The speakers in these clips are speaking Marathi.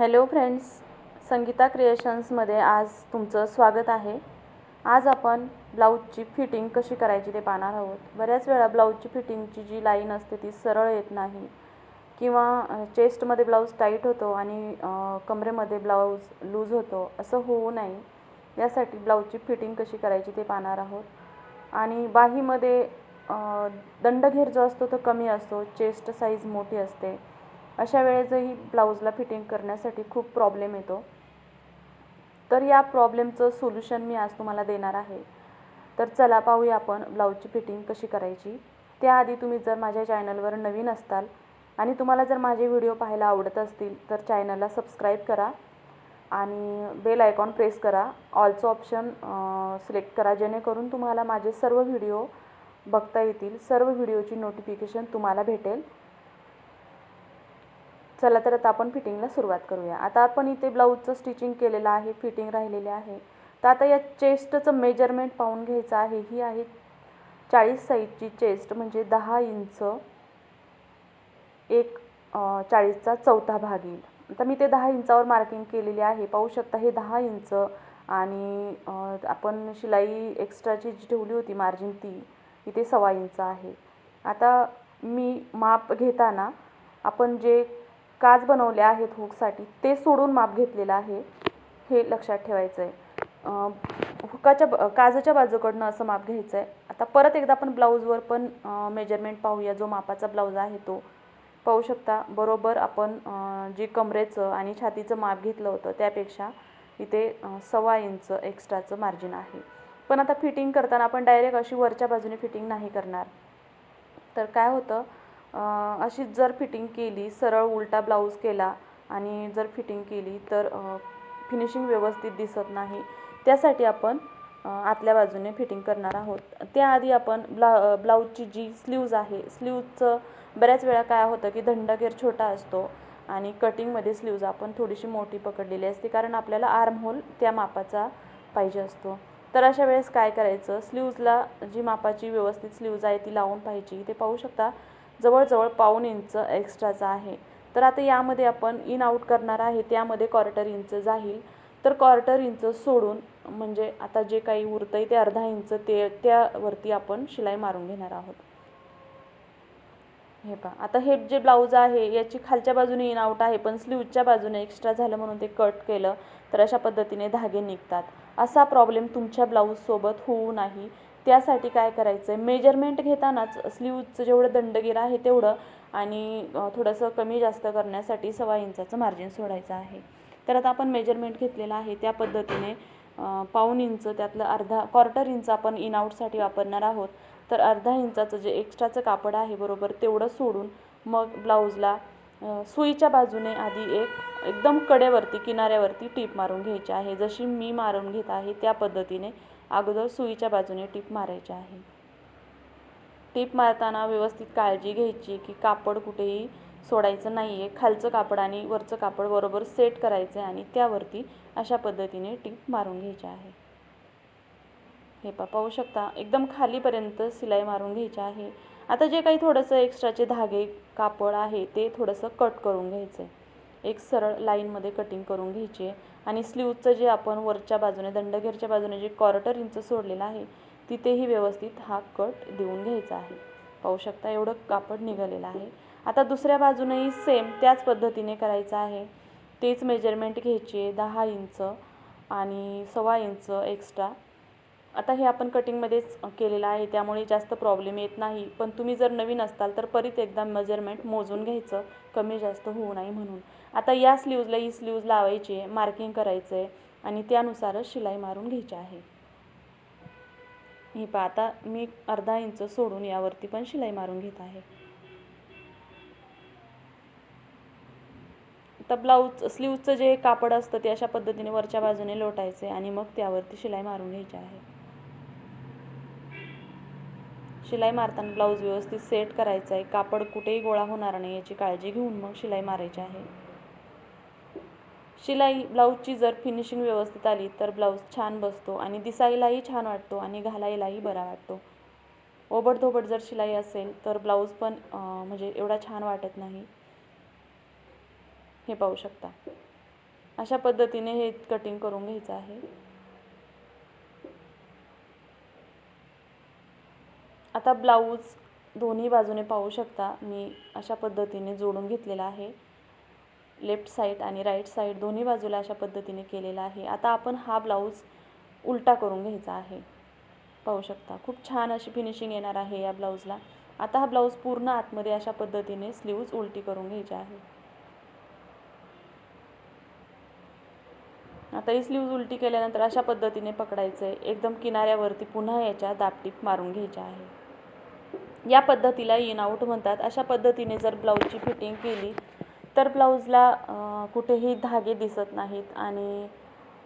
हॅलो फ्रेंड्स संगीता क्रिएशन्समध्ये आज तुमचं स्वागत आहे. आज आपण ब्लाऊजची फिटिंग कशी करायची ते पाहणार आहोत. बऱ्याच वेळा ब्लाऊजची फिटिंगची जी लाईन असते ती सरळ येत नाही किंवा चेस्टमध्ये ब्लाऊज टाईट होतो आणि कमरेमध्ये ब्लाऊज लूज होतो असं होऊ नये. यासाठी ब्लाऊजची फिटिंग कशी करायची ते पाहणार आहोत. आणि बाहीमध्ये दंडघेर जो असतो तो कमी असतो चेस्ट साईज मोठी असते. अशा वेळेसही ब्लाऊजला फिटिंग करण्यासाठी खूप प्रॉब्लेम येतो. तर या प्रॉब्लेमचं सोल्युशन मी आज तुम्हाला देणार आहे. तर चला पाहूया आपण ब्लाऊजची फिटिंग कशी करायची. त्याआधी तुम्ही जर माझ्या चॅनलवर नवीन असताल आणि तुम्हाला जर माझे व्हिडिओ पाहायला आवडत असतील तर चॅनलला सबस्क्राईब करा आणि बेल आयकॉन प्रेस करा. ऑलचं ऑप्शन सिलेक्ट करा जेणेकरून तुम्हाला माझे सर्व व्हिडिओ बघता येतील. सर्व व्हिडिओची नोटिफिकेशन तुम्हाला भेटेल. चला तर आता आपण फिटिंगला सुरुवात करूया. आता आपण इथे ब्लाऊजचं स्टिचिंग केलेलं आहे फिटिंग राहिलेले आहे. तर आता या चेस्टचं मेजरमेंट पाहून घ्यायचं आहे. ही आहे चाळीस साईजची चेस्ट म्हणजे दहा इंच एक चाळीसचा चौथा भाग येईल. आता मी ते दहा इंचावर मार्किंग केलेली आहे. पाहू शकता हे दहा इंच आणि आपण शिलाई एक्स्ट्राची जी ठेवली होती मार्जिन ती इथे सव्वा इंच आहे. आता मी माप घेताना आपण जे काच बनवले आहेत हुकसाठी ते सोडून माप घेतलेलं आहे. हे लक्षात ठेवायचं आहे हुकाच्या ब- काजाच्या बाजूकडनं असं माप घ्यायचं आहे आता परत एकदा आपण ब्लाऊजवर पण मेजरमेंट पाहूया. जो मापाचा ब्लाऊज आहे तो. पाहू शकता बरोबर आपण जे कमरेचं आणि छातीचं माप घेतलं होतं त्यापेक्षा इथे सव्वा इंच एक्स्ट्राचं मार्जिन आहे. पण आता फिटिंग करताना आपण डायरेक्ट अशी वरच्या बाजूने फिटिंग नाही करणार. तर काय होतं अशी जर फिटिंग केली सरळ उलटा ब्लाऊज केला आणि जर फिटिंग केली तर फिनिशिंग व्यवस्थित दिसत नाही. त्यासाठी आपण आतल्या बाजूने फिटिंग करणार आहोत. त्याआधी आपण ब्ला ब्लाऊजची जी स्लीव्ज आहे स्लीवचं बऱ्याच वेळा काय होतं की दंडगेर छोटा असतो आणि कटिंगमध्ये स्लीव्ज आपण थोडीशी मोठी पकडलेली असते कारण आपल्याला आर्म होल त्या मापाचा पाहिजे असतो. तर अशा वेळेस काय करायचं? स्लीव्जला जी मापाची व्यवस्थित स्लीव्ज आहे ती लावून पाहिजे ते पाहू शकता जवळजवळ पाऊण इंच एक्स्ट्राचा आहे. तर आता यामध्ये आपण इन आऊट करणार आहे त्यामध्ये क्वार्टर इंच जाईल. तर क्वार्टर इंच सोडून म्हणजे आता जे काही उरतं आहे ते अर्धा इंच ते त्यावरती आपण शिलाई मारून घेणार आहोत. हे पहा आता हे जे ब्लाऊज आहे याची खालच्या बाजूने इन आऊट आहे पण स्लीवच्या बाजूने एक्स्ट्रा झालं म्हणून ते कट केलं तर अशा पद्धतीने धागे निघतात. असा प्रॉब्लेम तुमच्या ब्लाऊजसोबत होऊ नाही. त्यासाठी काय करायचं आहे मेजरमेंट घेतानाच स्लीवचं जेवढं दंडगीर आहे तेवढं आणि थोडंसं कमी जास्त करण्यासाठी सव्वा इंचाचं मार्जिन सोडायचं आहे. तर आता आपण मेजरमेंट घेतलेलं आहे. त्या पद्धतीने पाऊन पाऊण इंच त्यातलं अर्धा क्वार्टर इंच आपण इन आऊटसाठी वापरणार आहोत. तर अर्धा इंचाचं जे एक्स्ट्राचं कापड आहे बरोबर तेवढं सोडून मग ब्लाऊजला सुईच्या बाजूने आधी एक एकदम कडेवरती किनाऱ्यावरती टीप मारून घ्यायची आहे. जशी मी मारून घेत आहे त्या पद्धतीने अगोदर सुईच्या बाजूने टीप मारायची आहे. टीप मारताना व्यवस्थित काळजी घ्यायची की कापड कुठेही सोडायचं नाही आहे खालचं कापड आणि वरचं कापड बरोबर सेट करायचं आहे आणि त्यावरती अशा पद्धतीने टीप मारून घ्यायची आहे. हे पा पाहू शकता. एकदम खालीपर्यंत सिलाई मारून घ्यायची आहे. आता जे काही थोडंसं एक्स्ट्राचे धागे कापड आहे ते थोडंसं कट करून घ्यायचं आहे एक सरळ लाईनमध्ये कटिंग करून घ्यायची आहे. आणि स्लीवचं जे आपण वरच्या बाजूने दंडघेरच्या बाजूने जे क्वार्टर इंच सोडलेलं आहे तिथेही व्यवस्थित हा कट देऊन घ्यायचा आहे. पाहू शकता एवढं कापड निघालेलं आहे. आता दुसऱ्या बाजूनेही सेम त्याच पद्धतीने करायचं आहे. तेच मेजरमेंट घ्यायची आहे दहा इंच आणि सव्वा इंच एक्स्ट्रा आता हे आपण कटिंगमध्येच केलेलं आहे. त्यामुळे जास्त प्रॉब्लेम येत नाही. पण तुम्ही जर नवीन असताल तर परत एकदा मेजरमेंट मोजून घ्यायचं. कमी जास्त होऊ नाही म्हणून. आता या स्लीव्जला ही स्लीव्ज लावायची आहे. मार्किंग करायचं आहे आणि त्यानुसारच शिलाई मारून घ्यायची आहे. हे पहा आता मी अर्धा इंच सोडून यावरती पण शिलाई मारून घेत आहे. आता ब्लाऊज स्लीवचं जे कापड असतं ते अशा पद्धतीने वरच्या बाजूने लोटायचे आणि मग त्यावरती शिलाई मारून घ्यायची आहे. शिलाई मारताना ब्लाऊज व्यवस्थित सेट करायचा आहे. कापड कुठेही गोळा होणार नाही याची काळजी घेऊन मग शिलाई मारायची आहे. शिलाई ब्लाऊजची जर फिनिशिंग व्यवस्थित आली तर ब्लाऊज छान बसतो आणि दिसायलाही छान वाटतो आणि घालायलाही बरा वाटतो. ओबडधोबड जर शिलाई असेल तर ब्लाऊज पण म्हणजे एवढा छान वाटत नाही. हे पाहू शकता. अशा पद्धतीने हे कटिंग करून घ्यायचं आहे. आता ब्लाऊज दोन्ही बाजूने पाहू शकता. मी अशा पद्धतीने जोडून घेतलेला आहे. लेफ्ट साईड आणि राईट साईड दोन्ही बाजूला अशा पद्धतीने केलेला आहे. आता आपण हा ब्लाऊज उलटा करून घ्यायचा आहे. पाहू शकता. खूप छान अशी फिनिशिंग येणार आहे या ब्लाऊजला. आता हा ब्लाऊज पूर्ण आतमध्ये अशा पद्धतीने स्लीव्ज उलटी करून घ्यायची आहे. आता ही स्लीव्ज उलटी केल्यानंतर अशा पद्धतीने पकडायचं आहे एकदम किनाऱ्यावरती पुन्हा याच्या दापटीप मारून घ्यायच्या आहे. या पद्धतीला इन आऊट म्हणतात. अशा पद्धतीने जर ब्लाऊजची फिटिंग केली तर ब्लाऊजला कुठेही धागे दिसत नाहीत आणि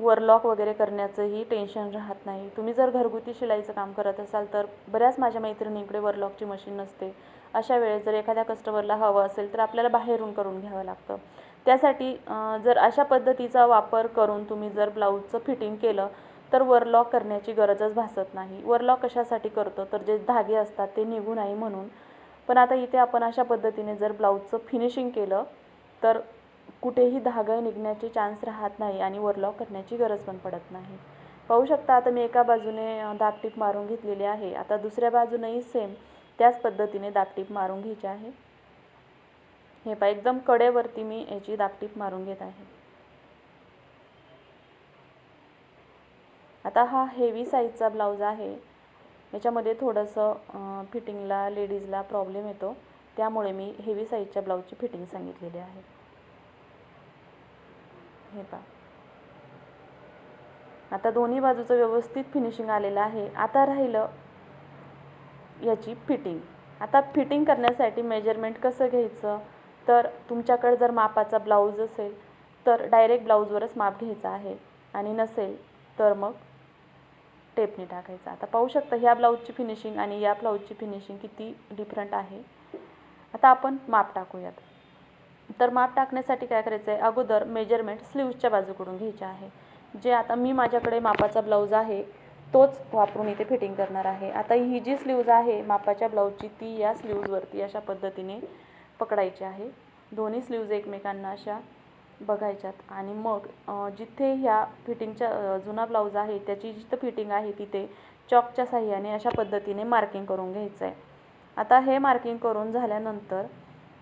वरलॉक वगैरे करण्याचंही टेन्शन राहत नाही. तुम्ही जर घरगुती शिलाईचं काम करत असाल तर बऱ्याच माझ्या मैत्रिणींकडे वरलॉकची मशीन नसते. अशा वेळेस जर एखाद्या कस्टमरला हवं असेल तर आपल्याला बाहेरून करून घ्यावं लागतं. त्यासाठी जर अशा पद्धतीचा वापर करून तुम्ही जर ब्लाऊजचं फिटिंग केलं तर वरलॉक करण्याची गरजच भासत नाही. वरलॉक कशासाठी करतो? तर जे धागे असतात ते निघू नाही म्हणून. पण आता इथे आपण अशा पद्धतीने जर ब्लाऊजचं फिनिशिंग केलं तर कुठेही धागा निघण्याचे चान्स राहत नाही आणि वरलॉक करण्याची गरज पण पडत नाही. पाहू शकता आता मी एका बाजूने दापटीप मारून घेतलेली आहे. आता दुसऱ्या बाजूनेही सेम त्याच पद्धतीने दापटीप मारून घ्यायची आहे. हे पा एकदम कडेवरती मी याची दापटीप मारून घेत आहे. आता हा हेवी साईजचा ब्लाऊज आहे. याच्यामध्ये थोडंसं फिटिंगला लेडीजला प्रॉब्लेम येतो. त्यामुळे मी हेवी साईजच्या ब्लाऊजची फिटिंग सांगितलेली आहे. हे पा आता दोन्ही बाजूचं व्यवस्थित फिनिशिंग आलेलं आहे. आता राहिलं याची फिटिंग आता फिटिंग करण्यासाठी मेजरमेंट कसं घ्यायचं? तर तुमच्याकडे जर मापाचा ब्लाऊज असेल तर डायरेक्ट ब्लाऊजवरच माप घ्यायचं आहे. आणि नसेल तर मग टेपने टाकायचा. आता पाहू शकता ह्या ब्लाऊजची फिनिशिंग आणि या ब्लाऊजची फिनिशिंग किती डिफरंट आहे. आता आपण माप टाकूयात. तर माप टाकण्यासाठी काय करायचं आहे अगोदर मेजरमेंट स्लीव्जच्या बाजूकडून घ्यायचे आहे. जे आता मी माझ्याकडे मापाचा ब्लाऊज आहे तोच वापरून इथे फिटिंग करणार आहे. आता ही जी स्लीव्ज आहे मापाच्या ब्लाऊजची ती या स्लीव्जवरती अशा पद्धतीने पकडायची आहे. दोन्ही स्लीव्ज एकमेकांना अशा बघायच्यात. आणि मग जिथे ह्या फिटिंगच्या जुना ब्लाऊज आहे त्याची जिथं फिटिंग आहे तिथे चॉकच्या साह्याने अशा पद्धतीने मार्किंग करून घ्यायचं आहे आता हे मार्किंग करून झाल्यानंतर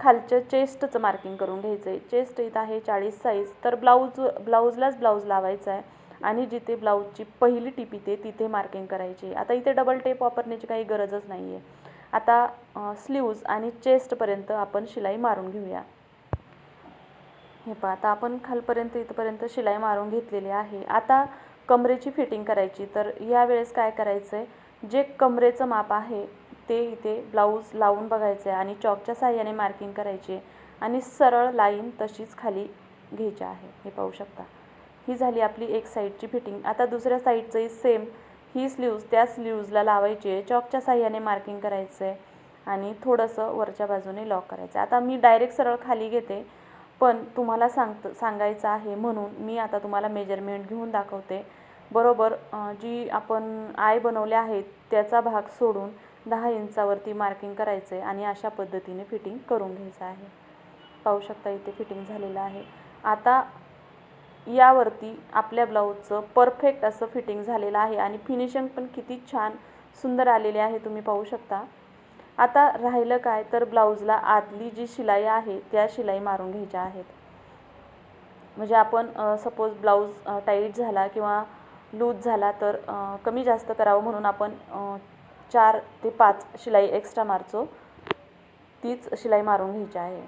खालचं चेस्टचं मार्किंग करून घ्यायचं आहे चेस्ट इथं आहे चाळीस साईज तर ब्लाऊज ब्लाऊजलाच ब्लाऊज लावायचा आहे आणि जिथे ब्लाऊजची पहिली टीप इथे तिथे मार्किंग करायची. आता इथे डबल टेप वापरण्याची काही गरजच नाही आहे आता स्लीव्ज आणि चेस्टपर्यंत आपण शिलाई मारून घेऊया. हे पहा आता आपण खालपर्यंत इथपर्यंत शिलाई मारून घेतलेली आहे. आता कमरेची फिटिंग करायची. तर यावेळेस काय करायचं आहे जे कमरेचं माप आहे ते इथे ब्लाऊज लावून बघायचं आहे आणि चॉकच्या साह्याने मार्किंग करायची आणि सरळ लाईन तशीच खाली घ्यायची आहे. हे पाहू शकता. ही झाली आपली एक साईडची फिटिंग आता दुसऱ्या साईडचंही सेम ही स्लीव्ज त्या स्लीव्जला लावायची आहे. चॉकच्या साह्याने मार्किंग करायचं आहे आणि थोडंसं वरच्या बाजूने लॉक करायचं आहे आता मी डायरेक्ट सरळ खाली घेते. पण तुम्हाला सांगत सांगायचं आहे म्हणून मी आता तुम्हाला मेजरमेंट घेऊन दाखवते. बरोबर जी आपण आय बनवले आहेत त्याचा भाग सोडून दहा इंचावरती मार्किंग करायचं आहे आणि अशा पद्धतीने फिटिंग करून घ्यायचं आहे. पाहू शकता इथे फिटिंग झालेलं आहे. आता यावरती आपल्या ब्लाऊजचं परफेक्ट असं फिटिंग झालेलं आहे आणि फिनिशिंग पण किती छान सुंदर आलेले आहे तुम्ही पाहू शकता. आता राहिलं काय तर ब्लाऊजला आतली जी शिलाई आहे त्या शिलाई मारून घ्यायच्या आहेत. म्हणजे आपण सपोज ब्लाऊज टाईट झाला किंवा लूज झाला तर कमी जास्त करावं म्हणून आपण चार ते पाच शिलाई एक्स्ट्रा मारतो तीच शिलाई मारून घ्यायची आहे.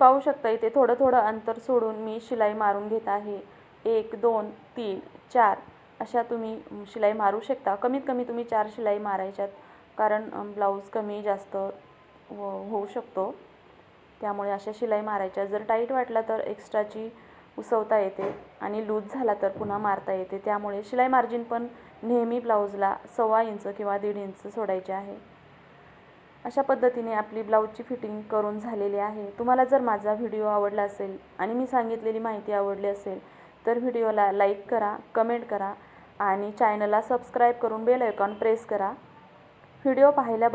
पाहू शकता इथे थोडं थोडं अंतर सोडून मी शिलाई मारून घेत आहे. एक दोन तीन चार. अशा तुम्ही शिलाई मारू शकता. कमीत कमी तुम्ही चार शिलाई मारायच्यात कारण ब्लाऊज कमी जास्त होऊ शकतो. त्यामुळे अशा शिलाई मारायच्या. जर टाईट वाटला तर एक्स्ट्राची उसवता येते आणि लूज झाला तर पुन्हा मारता येते. त्यामुळे शिलाई मार्जिन पण नेहमी ब्लाऊजला सव्वा इंच किंवा दीड इंच सोडायचे आहे. अशा पद्धतीने आपली ब्लाऊजची फिटिंग करून झालेली आहे. तुम्हाला जर माझा व्हिडिओ आवडला असेल आणि मी सांगितलेली माहिती आवडली असेल तर व्हिडिओला लाईक करा कमेंट करा आणि चॅनलला सबस्क्राईब करून बेल आयकॉन प्रेस करा. व्हिडिओ पाहिल्याबद्दल